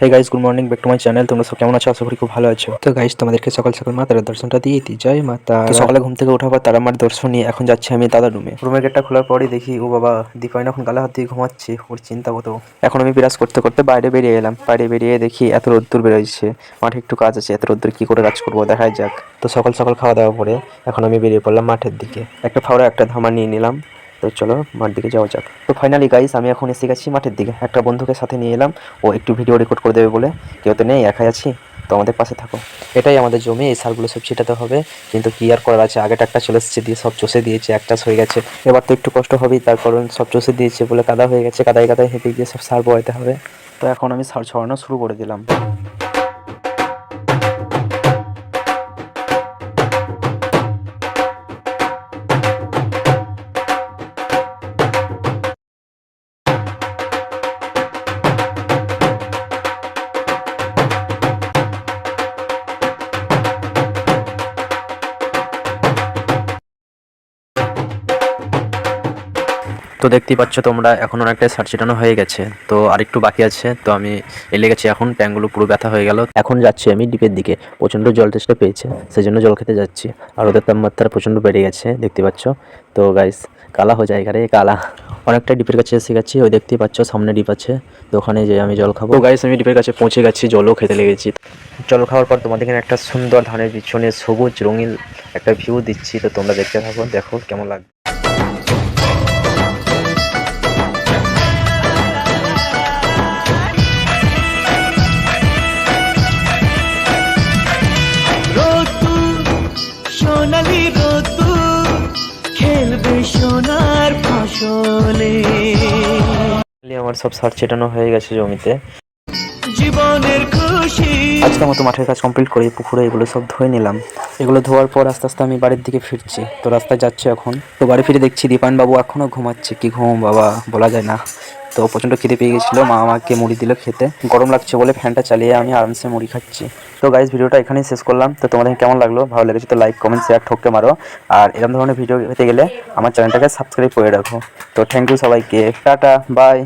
Hey guys good morning back to my channel তোমরা সব কেমন আছো? আশা করি খুব ভালো আছো। তো গাইস তোমাদেরকে সকাল সকাল মাতার দর্শনটা দিয়ে দিই। জয় মাতা তো সকালে ঘুম থেকে ওঠার পর তারা আমার দর্শন নিয়ে এখন যাচ্ছি আমি দাদা রুমে রুমের গেটটা খোলার পরই দেখি ও বাবা দীপায়ন এখন গালে হাত দিয়ে ঘুমাচ্ছে ওর চিন্তা কত। এখন আমি বিরাজ করতে করতে বাইরে বেরিয়ে এলাম। বাইরে বেরিয়ে দেখি এত রোদ্দুর বেরোচ্ছে মাঠে একটু কাজ আছে এত রোদ্দুর কি করে কাজ করব দেখাই যাক। তো সকাল সকাল খাওয়া দাওয়া পরে এখন আমি বেরিয়ে পড়লাম মাঠের দিকে। একটা ফাওড়া একটা ধামা নিয়ে নিলাম। তো চলো মাঠ দিকে যাওয়া যাক। তো ফাইনালি গাইস আমি এখন এসে গেছি মাঠের দিকে। একটা বন্ধুকে সাথে নিয়ে এলাম। ও একটু ভিডিও রেকর্ড করে দেবে বলে। কেউ তো নেই, একাই আছি। তো আমাদের পাশে থাকো। এটাই আমাদের জমি, এই সারগুলো সব ছিটাতে হবে। কিন্তু কি আর করার আছে? আগেটা একটা চলে এসেছে দিয়ে সব চষে দিয়েছে, এক চাষ হয়ে গেছে। এবার তো একটু কষ্ট হবেই, তার কারণ সব চষে দিয়েছে বলে কাদা হয়ে গেছে। কাদায় কাদায় হেঁটে গিয়ে সব সার বোয়াইতে হবে। তো এখন আমি সার ছড়ানো শুরু করে দিলাম। তো দেখতেই পাচ্ছ তোমরা, এখন অনেকটাই সার ছিটানো হয়ে গেছে। তো আরেকটু বাকি আছে, তো আমি এলে গেছি এখন প্যাঙ্গুলো পুরো ব্যথা হয়ে গেল। এখন যাচ্ছি আমি ডিপের দিকে, প্রচণ্ড জল টেস্টে পেয়েছে সেই জন্য জল খেতে যাচ্ছি। আর ওদের তাপমাত্রা প্রচণ্ড বেড়ে গেছে, দেখতে পাচ্ছ। তো গাইস কালা হয়ে যায় এখানে, কালা। অনেকটা ডিপের কাছে এসে গেছি, ওই দেখতেই পাচ্ছ, সামনে ডিপ আছে, তো ওখানে যে আমি জল খাব। গাইস আমি ডিপের কাছে পৌঁছে গেছি, জলও খেতে লেগেছি। জল খাওয়ার পর তোমাদের এখানে একটা সুন্দর ধানের পিছনে সবুজ রঙিন একটা ভিউ দিচ্ছি, তো তোমরা দেখতে থাকো, দেখো কেমন লাগবে সোনার ফসলে। আমার সব সার ছেটানো হয়ে গেছে জমিতে। জীবনের খুশি। আজকে মতো মাঠের কাজ কমপ্লিট করে পুকুরে এগুলো সব ধুয়ে নিলাম। এগুলো ধোয়ার পর আস্তে আস্তে আমি বাড়ির দিকে ফিরছি। তো রাস্তায় যাচ্ছি এখন। তো বাড়ি ফিরে দেখছি দীপান বাবু এখনও ঘুমাচ্ছে। কি ঘুম বাবা? বলা যায় না। তো প্রচণ্ড খিদে পেয়ে গেছিল, মা আমাকে মুড়ি দিল খেতে। গরম লাগছে বলে ফ্যানটা চালিয়ে আমি আরামসে মুড়ি খাচ্ছি। তো গাইজ ভিডিওটা এখানেই শেষ করলাম। তো তোমাদের কেমন লাগল? ভালো লেগেছে তো লাইক কমেন্ট শেয়ার ঠককে মারো। আর এরকম ধরনের ভিডিও পেতে গেলে আমার চ্যানেলটাকে সাবস্ক্রাইব করে রাখো। তো থ্যাংক ইউ সবাইকে। Tata bye